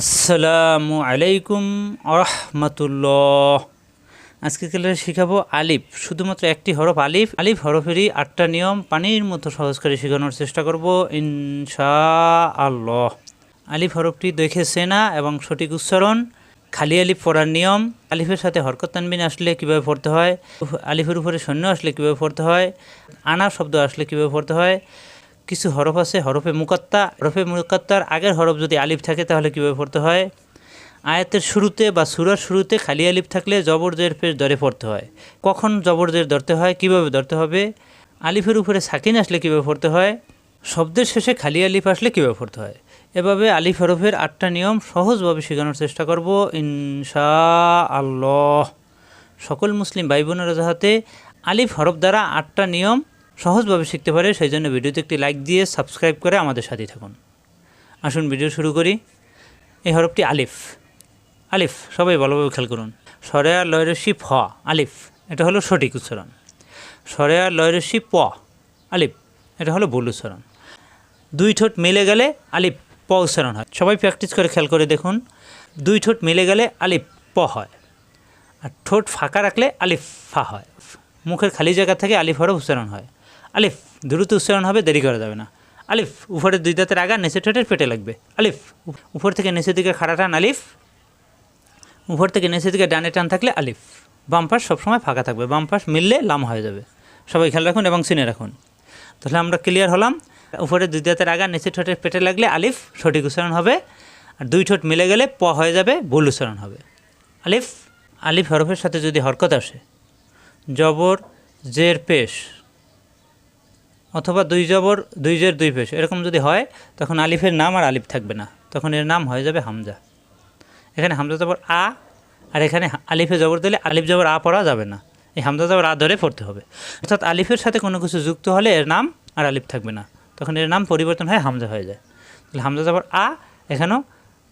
আসসালামু আলাইকুম আরহামতুল্লাহ। আজকে ক্লাসে শিখাবো আলিফ, শুধুমাত্র একটি হরফ আলিফ। আলিফ হরফেরই আটটা নিয়ম পানির মতো সহজ করে শেখানোর চেষ্টা করব ইনশা আল্লাহ আলিফ হরফটি দেখে সেনা এবং সঠিক উচ্চারণ, খালি আলিফ পড়ার নিয়ম, আলিফের সাথে হরকত তানবিন আসলে কীভাবে পড়তে হয় আলিফের উপরে সৈন্য আসলে কীভাবে পড়তে হয়, আনা শব্দ আসলে কীভাবে পড়তে হয় কিছু হরফ আছে, হরফে মুকাত্তা, হরফে মুকাত্তার আগের হরফ যদি আলিফ থাকে তাহলে কীভাবে পড়তে হয়? আয়াতের শুরুতে বা সুরার শুরুতে খালি আলিফ থাকলে জবরদের পেশ দরে পড়তে হয়। কখন জবরদের ধরতে হয়, কীভাবে ধরতে হবে? আলিফের উপরে সাকিন আসলে কীভাবে পড়তে হয়? শব্দের শেষে খালি আলিফ আসলে কীভাবে পড়তে হয়? এভাবে আলিফ হরফের আটটা নিয়ম সহজভাবে শেখানোর চেষ্টা করব ইনশা আল্লাহ সকল মুসলিম ভাই বোনেরা যাহাতে আলিফ হরফ দ্বারা আটটা নিয়ম সহজভাবে শিখতে পারে, সেই জন্য ভিডিওতে একটি লাইক দিয়ে সাবস্ক্রাইব করে আমাদের সাথেই থাকুন। আসুন ভিডিও শুরু করি। এই হরফটি আলিফ। আলিফ, সবাই ভালোভাবে খেয়াল করুন। সরেয়া লয়রসি ফ, আলিফ, এটা হলো সঠিক উচ্চারণ। সরেয়া লয়রসি প, আলিফ, এটা হলো ভুল উচ্চারণ। দুই ঠোঁট মিলে গেলে আলিফ, প উচ্চারণ হয়। সবাই প্র্যাকটিস করে খেয়াল করে দেখুন। দুই ঠোঁট মিলে গেলে আলিফ, প হয়। আর ঠোঁট ফাঁকা রাখলে আলিফ, ফা হয়। মুখের খালি জায়গা থেকে আলিফ হরফ উচ্চারণ হয়। আলিফ, দ্রুত উচ্চারণ হবে, দেরি করা যাবে না। আলিফ উপরের দুই দাঁতের আগা নিচে ঠোঁটের পেটে লাগবে। আলিফ, উপর থেকে নিচের দিকে খাড়া টান, আলিফ। উপর থেকে নিচের দিকে ডানে টান থাকলে আলিফ। বাম পাশ সবসময় ফাঁকা থাকবে। বাম পাশ মিললে লাম হয়ে যাবে। সবাই খেয়াল রাখুন এবং চিনে রাখুন। তাহলে আমরা ক্লিয়ার হলাম। উপরে দুই দাঁতের আগা নিচে ঠোঁটের পেটে লাগলে আলিফ, সঠিক উচ্চারণ হবে। আর দুই ঠোঁট মিলে গেলে প হয়ে যাবে, ভুল উচ্চারণ হবে। আলিফ আলিফ হরফের সাথে যদি হরকত আসে, জবর, জের, পেশ। অথবা দুই জবর, দুই জের, দুই পেশ, এরকম যদি হয়, তখন আলিফের নাম আর আলিফ থাকবে না। তখন এর নাম হয়ে যাবে হামজা। এখানে হামজা জবর আ, আর এখানে আলিফে জবর দিলে আলিফ জবর আ পড়া যাবে না। এই হামজা জবর আ ধরে পড়তে হবে। অর্থাৎ আলিফের সাথে কোনো কিছু যুক্ত হলে এর নাম আর আলিফ থাকবে না। তখন এর নাম পরিবর্তন হয়ে হামজা হয়ে যায়। তাহলে হামজা জবর আ, এখানেও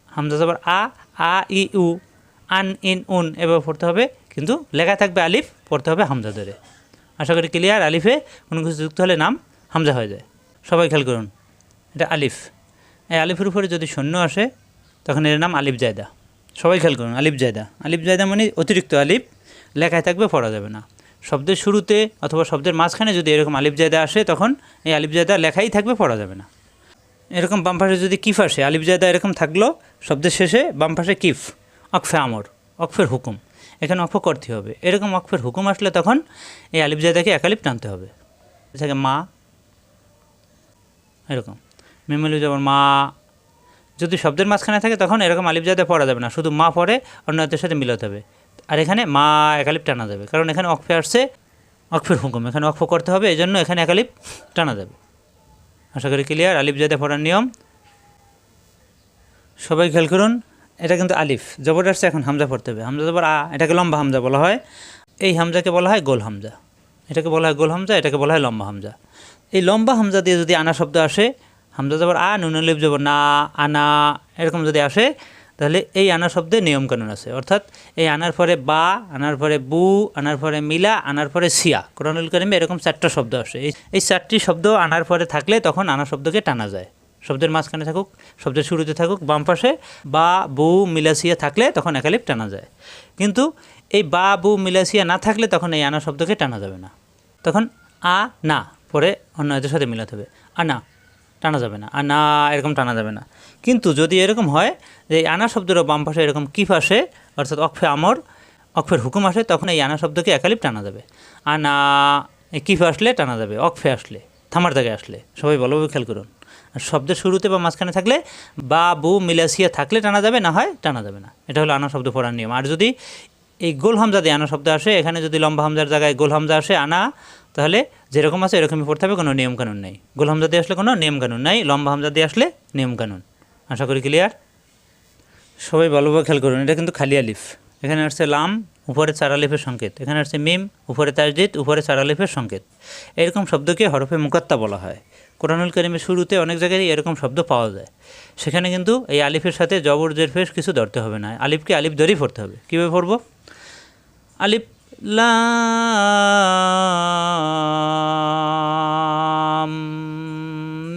হামজা জবর আ আ, ই, উ, আন, ইন, উন এভাবে পড়তে হবে। কিন্তু লেখা থাকবে আলিফ, পড়তে হবে হামজা ধরে। আশা করি ক্লিয়ার আলিফে কোনো কিছু যুক্ত হলে নাম হামজা হয়ে যায়। সবাই খেয়াল করুন, এটা আলিফ। এই আলিফের উপরে যদি শূন্য আসে, তখন এর নাম আলিফ জায়দা। সবাই খেয়াল করুন, আলিফ জায়দা। আলিফ জায়দা মানে অতিরিক্ত আলিফ, লেখায় থাকবে পড়া যাবে না। শব্দের শুরুতে অথবা শব্দের মাঝখানে যদি এরকম আলিফ জায়দা আসে, তখন এই আলিফ জায়দা লেখাই থাকবে, পড়া যাবে না। এরকম বাম যদি কিফ আসে, আলিফ জায়দা এরকম থাকল, শব্দের শেষে বাম পাশে কিফ অকফে আমর অকফের হুকুম। এখানে অক্ষ করতে হবে। এরকম অক্ষের হুকুম আসলে তখন এই আলিফ জায়দাকে একালিপ টানতে হবে। মা এরকম। মেমলি যেমন মা, যদি শব্দের মাঝখানে থাকে তখন এরকম আলিফ জায়দা পড়া যাবে না, শুধু মা পড়ে অন্য হাতের সাথে মিলাতে হবে। আর এখানে মা একালিপ টানা যাবে, কারণ এখানে অক্ষে আসছে, অক্ষের হুকুম, এখানে অক্ষ করতে হবে এই জন্য এখানে একালিপ টানা যাবে। আশা করি ক্লিয়ার আলিফ জায়দা পড়ার নিয়ম। সবাই খেয়াল করুন, এটা কিন্তু আলিফ জবর আসছে, এখন হামজা পড়তে হবে। হামজা জবর আ, এটাকে লম্বা হামজা বলা হয়। এই হামজাকে বলা হয় গোল হামজা। এটাকে বলা হয় গোল হামজা, এটাকে বলা হয় লম্বা হামজা। এই লম্বা হামজা দিয়ে যদি আনা শব্দ আসে, হামজা জবর আ নুনলিপ জবর না, আনা, এরকম যদি আসে, তাহলে এই আনা শব্দে নিয়মকানুন আছে। অর্থাৎ এই আনার পরে বা, আনার পরে বু, আনার পরে মিলা, আনার পরে সিয়া, কোরআনুল করিমে এরকম চারটা শব্দ আসে। এই এই চারটি শব্দ আনার পরে থাকলে তখন আনা শব্দকে টানা যায়। শব্দের মাঝখানে থাকুক, শব্দের শুরুতে থাকুক, বাম পাশে বা, বু মিলাসিয়া থাকলে তখন একালিপ টানা যায়। কিন্তু এই বা, বু মিলাসিয়া না থাকলে তখন এই আনা শব্দকে টানা যাবে না। তখন আ, না। পরে অন্য এদের সাথে মিলাতে হবে। আনা টানা যাবে না। আনা এরকম টানা যাবে না। কিন্তু যদি এরকম হয় যে আনা শব্দের বাম পাশে এরকম কিফ আসে, অর্থাৎ অক্ষে আমর, অক্ষের হুকুম আসে, তখন এই আনা শব্দকে একালিপ টানা যাবে। আনা কিফ আসলে টানা যাবে, অক্ষে আসলে, থামার জায়গায় আসলে। সবাই ভালোভাবে খেয়াল করুন। আর শব্দের শুরুতে বা মাঝখানে থাকলে বা, বু, মিলাসিয়া থাকলে টানা যাবে, না হয় টানা যাবে না। এটা হলো আনা শব্দ পড়ার নিয়ম। আর যদি এই গোল হামজা দিয়ে আনা শব্দ আসে, এখানে যদি লম্বা হামজার জায়গায় গোল হামজা আসে, আনা তাহলে যেরকম আছে এরকমই পড়তে হবে, কোনো নিয়মকানুন নেই। গোল হামজা দিয়ে আসলে কোনো নিয়মকানুন নেই, লম্বা হামজা দিয়ে আসলে নিয়মকানুন আশা করি ক্লিয়ার সবাই ভালোভাবে খেয়াল করুন, এটা কিন্তু খালি আলিফ। এখানে আসছে লাম, উপরে চার আলিফের সংকেত। এখানে আসছে মিম, উপরে তাজদিদ, উপরে চার আলিফের সংকেত। এরকম শব্দকে হরফে মুকাত্তা বলা হয়। কোরআনুল করিমের শুরুতে অনেক জায়গায় এরকম শব্দ পাওয়া যায়। সেখানে কিন্তু এই আলিফের সাথে জবর জের ফেস কিছু ধরতে হবে না। আলিফকে আলিফ ধরেই পড়তে হবে। কীভাবে পড়ব? আলিফ লাম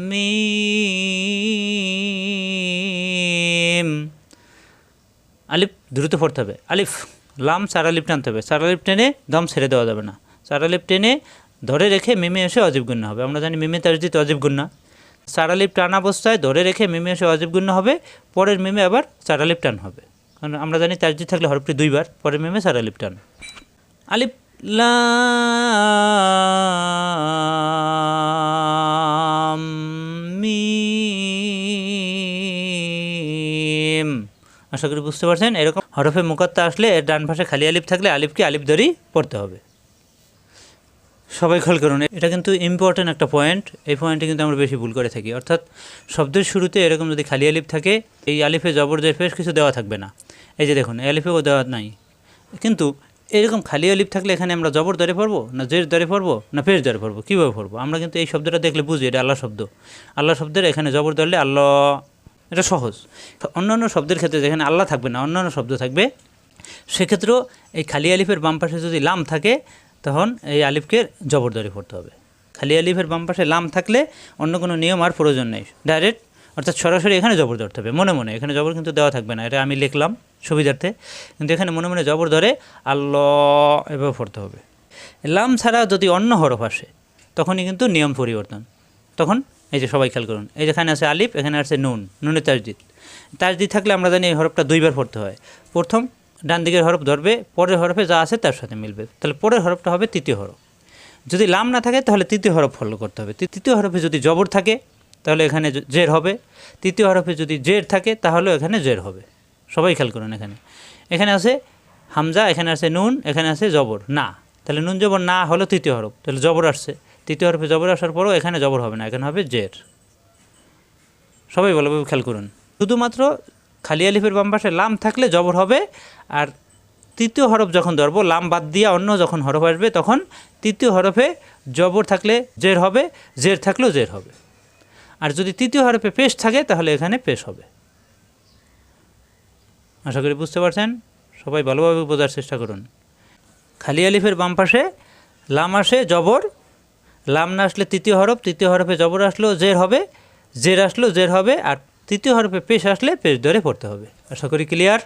মিম। আলিফ দ্রুত পড়তে হবে। আলিফ, লাম আলিফ টানতে হবে। আলিফ টেনে দম ছেড়ে দেওয়া যাবে না। আলিফ টেনে ধরে রেখে মিমে এসে অজীব গুণ্য হবে। আমরা জানি মিমে তাজদিদ অজীব গুণ্য। আলিফ টান অবস্থায় ধরে রেখে মিমে এসে অজীব গুণ্য হবে। পরের মিমে আবার আলিফ টান হবে। কারণ আমরা জানি তাজদিদ থাকলে হরফটি দুইবার, পরের মিমে আলিফ টান। আলিফ আশা করি বুঝতে পারছেন? এরকম হরফে মুকাত্তা আসলে এর ডান পাশে খালি আলিফ থাকলে আলিফকে আলিফ ধরেই পড়তে হবে। সবাই খেয়াল করুন, এটা কিন্তু ইম্পর্ট্যান্ট একটা পয়েন্ট এই পয়েন্টে কিন্তু আমরা বেশি ভুল করে থাকি। অর্থাৎ শব্দের শুরুতে এরকম যদি খালি আলিফ থাকে, এই আলিফে জবর জের পেশ কিছু দেওয়া থাকবে না। এই যে দেখুন, এই আলিফেও দেওয়া নাই। কিন্তু এরকম খালি আলিফ থাকলে এখানে আমরা জবর দরে পড়ব, না জের দরে পড়ব, না পেশ দরে পড়ব? কীভাবে পড়ব? আমরা কিন্তু এই শব্দটা দেখলে বুঝি, এটা আল্লাহ শব্দ। আল্লাহ শব্দের এখানে জবর ধরলে আল্লাহ, এটা সহজ। অন্যান্য শব্দের ক্ষেত্রে যেখানে আল্লাহ থাকবে না, অন্যান্য শব্দ থাকবে, সেক্ষেত্রেও এই খালি আলিফের বাম পাশে যদি লাম থাকে, তখন এই আলিফকে জবর ধরে পড়তে হবে। খালি আলিফের বাম পাশে লাম থাকলে অন্য কোনো নিয়ম আর প্রয়োজন নেই। ডাইরেক্ট অর্থাৎ সরাসরি এখানে জবর ধরতে হবে, মনে মনে। এখানে জবর কিন্তু দেওয়া থাকবে না, এটা আমি লিখলাম সুবিধার্থে। কিন্তু এখানে মনে মনে জবর ধরে আল্লাহ এভাবে পড়তে হবে। লাম ছাড়া যদি অন্য হরফ আসে, তখনই কিন্তু নিয়ম পরিবর্তন। তখন এই যে সবাই খেয়াল করুন, এই যেখানে আছে আলিফ, এখানে আছে নুন, নুনে তাজদিদ। তাজদিদ থাকলে আমরা জানি এই হরফটা দুইবার পড়তে হয়। প্রথম ডান দিকের হরফ ধরবে, পরের হরফে যা আছে তার সাথে মিলবে। তাহলে পরের হরফটা হবে তৃতীয় হরফ। যদি লাম না থাকে, তাহলে তৃতীয় হরফ ফলো করতে হবে। তৃতীয় হরফে যদি জবর থাকে তাহলে এখানে জের হবে। তৃতীয় হরফে যদি জের থাকে, তাহলেও এখানে জের হবে। সবাই খেয়াল করুন এখানে। এখানে আছে হামজা, এখানে আছে নুন, এখানে আছে জবর, না। তাহলে নুন, জবর, না হলো তৃতীয় হরফ। তাহলে জবর আসছে। তৃতীয় হরফে জবর আসার পরও এখানে জবর হবে না, এখানে হবে জের। সবাই ভালোভাবে খেয়াল করুন। শুধুমাত্র খালি আলিফের বাম পাশে লাম থাকলে জবর হবে, আর তৃতীয় হরফ যখন ধরবো, লাম বাদ দিয়ে অন্য যখন হরফ আসবে, তখন তৃতীয় হরফে জবর থাকলে জের হবে, জের থাকলেও জের হবে। আর যদি তৃতীয় হরফে পেশ থাকে, তাহলে এখানে পেশ হবে। আশা করি বুঝতে পারছেন? সবাই ভালোভাবে বোঝার চেষ্টা করুন। খালি আলিফের বাম পাশে, লাম আসে জবর, লাম না আসলে তৃতীয় হরফ, তৃতীয় হরফে জবর আসলেও জের হবে, জের আসলেও জের হবে, আর তৃতীয় হরফে পেশ আসলে পেশ ধরে পড়তে হবে। আশা করি ক্লিয়ার?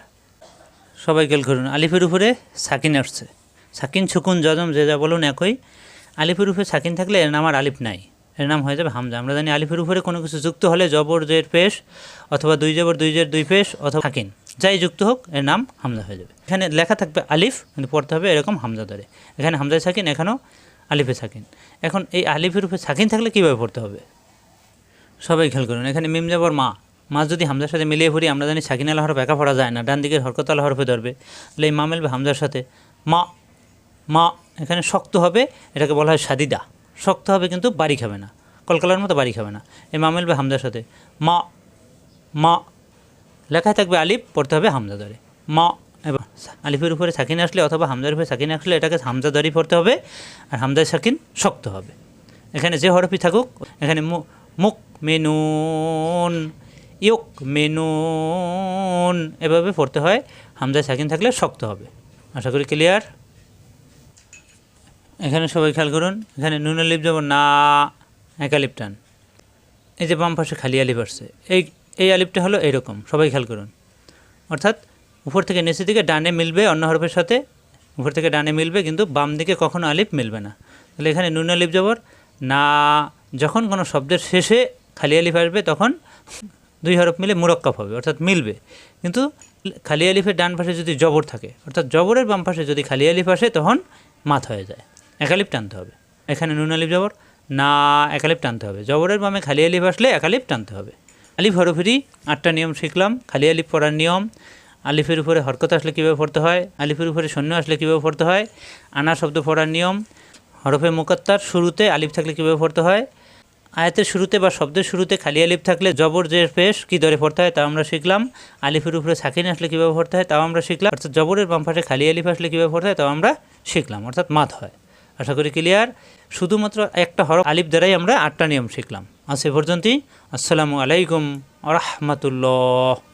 সবাই খেয়াল করুন, আলিফের উপরে সাকিন আসছে। সাকিন সুকুন জজম, যে যা বলুন একই। আলিফের উপরে সাকিন থাকলে এর নাম আর আলিফ নাই। এর নাম হয়ে যাবে হামজা। আমরা জানি আলিফের উপরে কোনো কিছু যুক্ত হলে জবর জের পেশ অথবা দুই জবর, দুই জের, দুই পেশ অথবা সাকিন যাই যুক্ত হোক, এর নাম হামজা হয়ে যাবে। এখানে লেখা থাকবে আলিফ, কিন্তু পড়তে হবে এরকম হামজা ধরে। এখানে হামজায় সাকিন, এখানেও আলিফে সাকিন। এখন এই আলিফের উপরে সাকিন থাকলে কীভাবে পড়তে হবে? সবাই খেয়াল করুন, এখানে মিম যাবর মা। মা যদি হামজার সাথে মিলিয়ে পড়ি আমরা জানি সাকিন আল হরফ একা পড়া যায় না, ডান দিকের হরকত আল হরফে ধরবে। তাহলে এই মা মিলবে হামজার সাথে। মা মা, এখানে শক্ত হবে, এটাকে বলা হয় সাদিদা। শক্ত হবে কিন্তু বাড়ি খাবে না। কলকালার মতো বাড়ি খাবে না। এই মা মিলবে হামদার সাথে। মা মা, লেখায় থাকবে আলিফ, পড়তে হবে হামজা ধরে। মা, এবার আলিফের উপরে সাকিন আসলে অথবা হামদার উপরে সাকিন আসলে এটাকে হামজা ধরেই পড়তে হবে আর হামদার সাকিন শক্ত হবে। এখানে যে হরফি থাকুক, এখানে মুখ মেনুন ইয়ক মেনুন এভাবে পড়তে হয়। হামজায় সাকিন থাকলে শক্ত হবে। আশা করি ক্লিয়ার এখানে সবাই খেয়াল করুন, এখানে নুন আলিফ যাব না, এক আলিফ টান। এই যে বাম পাশে খালি আলিফ আসছে, এই এই আলিফটা হলো এইরকম, সবাই খেয়াল করুন। অর্থাৎ উপর থেকে নিচের দিকে ডানে মিলবে অন্য হরফের সাথে, উপর থেকে ডানে মিলবে কিন্তু বাম দিকে কখনো আলিফ মিলবে না। তাহলে এখানে নুন আলিফ জবর, না, যখন কোনো শব্দের শেষে খালি আলিফ আসবে তখন দুই হরফ মিলে মুরক্কাপ হবে, অর্থাৎ মিলবে। কিন্তু খালি আলিফের ডান পাশে যদি জবর থাকে, অর্থাৎ জবরের বাম পাশে যদি খালি আলিফ আসে তখন মাথ হয়ে যায়। একালিপ টানতে হবে। এখানে নুন আলিফ জবর? না, একালিপ টানতে হবে। জবরের বামে খালি আলিফ আসলে একালিপ টানতে হবে। আলিফ হরফেরই আটটা নিয়ম শিখলাম। খালি আলিফ পড়ার নিয়ম। আলিফের উপরে হরকত আসলে কীভাবে পড়তে হয়? আলিফের উপরে শূন্য আসলে কীভাবে পড়তে হয়? আনা শব্দ পড়ার নিয়ম। হরফে মুকাত্তার শুরুতে আলিফ থাকলে কীভাবে পড়তে হয়? আয়াতের শুরুতে বা শব্দের শুরুতে খালি আলিফ থাকলে জবর যে পেশ কী দরে পড়তে হয় তা আমরা শিখলাম। আলিফের উপরে সাকিন আসলে কীভাবে পড়তে হয় তাও আমরা শিখলাম। অর্থাৎ জবরের বাম খালি আলিফ আসলে কীভাবে পড়তে হয় তাও আমরা শিখলাম। অর্থাৎ মাত হয়। আশা করি ক্লিয়ার শুধুমাত্র একটা হরফ, আলিফ দ্বারাই আমরা আটটা নিয়ম শিখলাম। আজ এ পর্যন্তই। আসসালামু আলাইকুম আ রহমতুল্লাহ।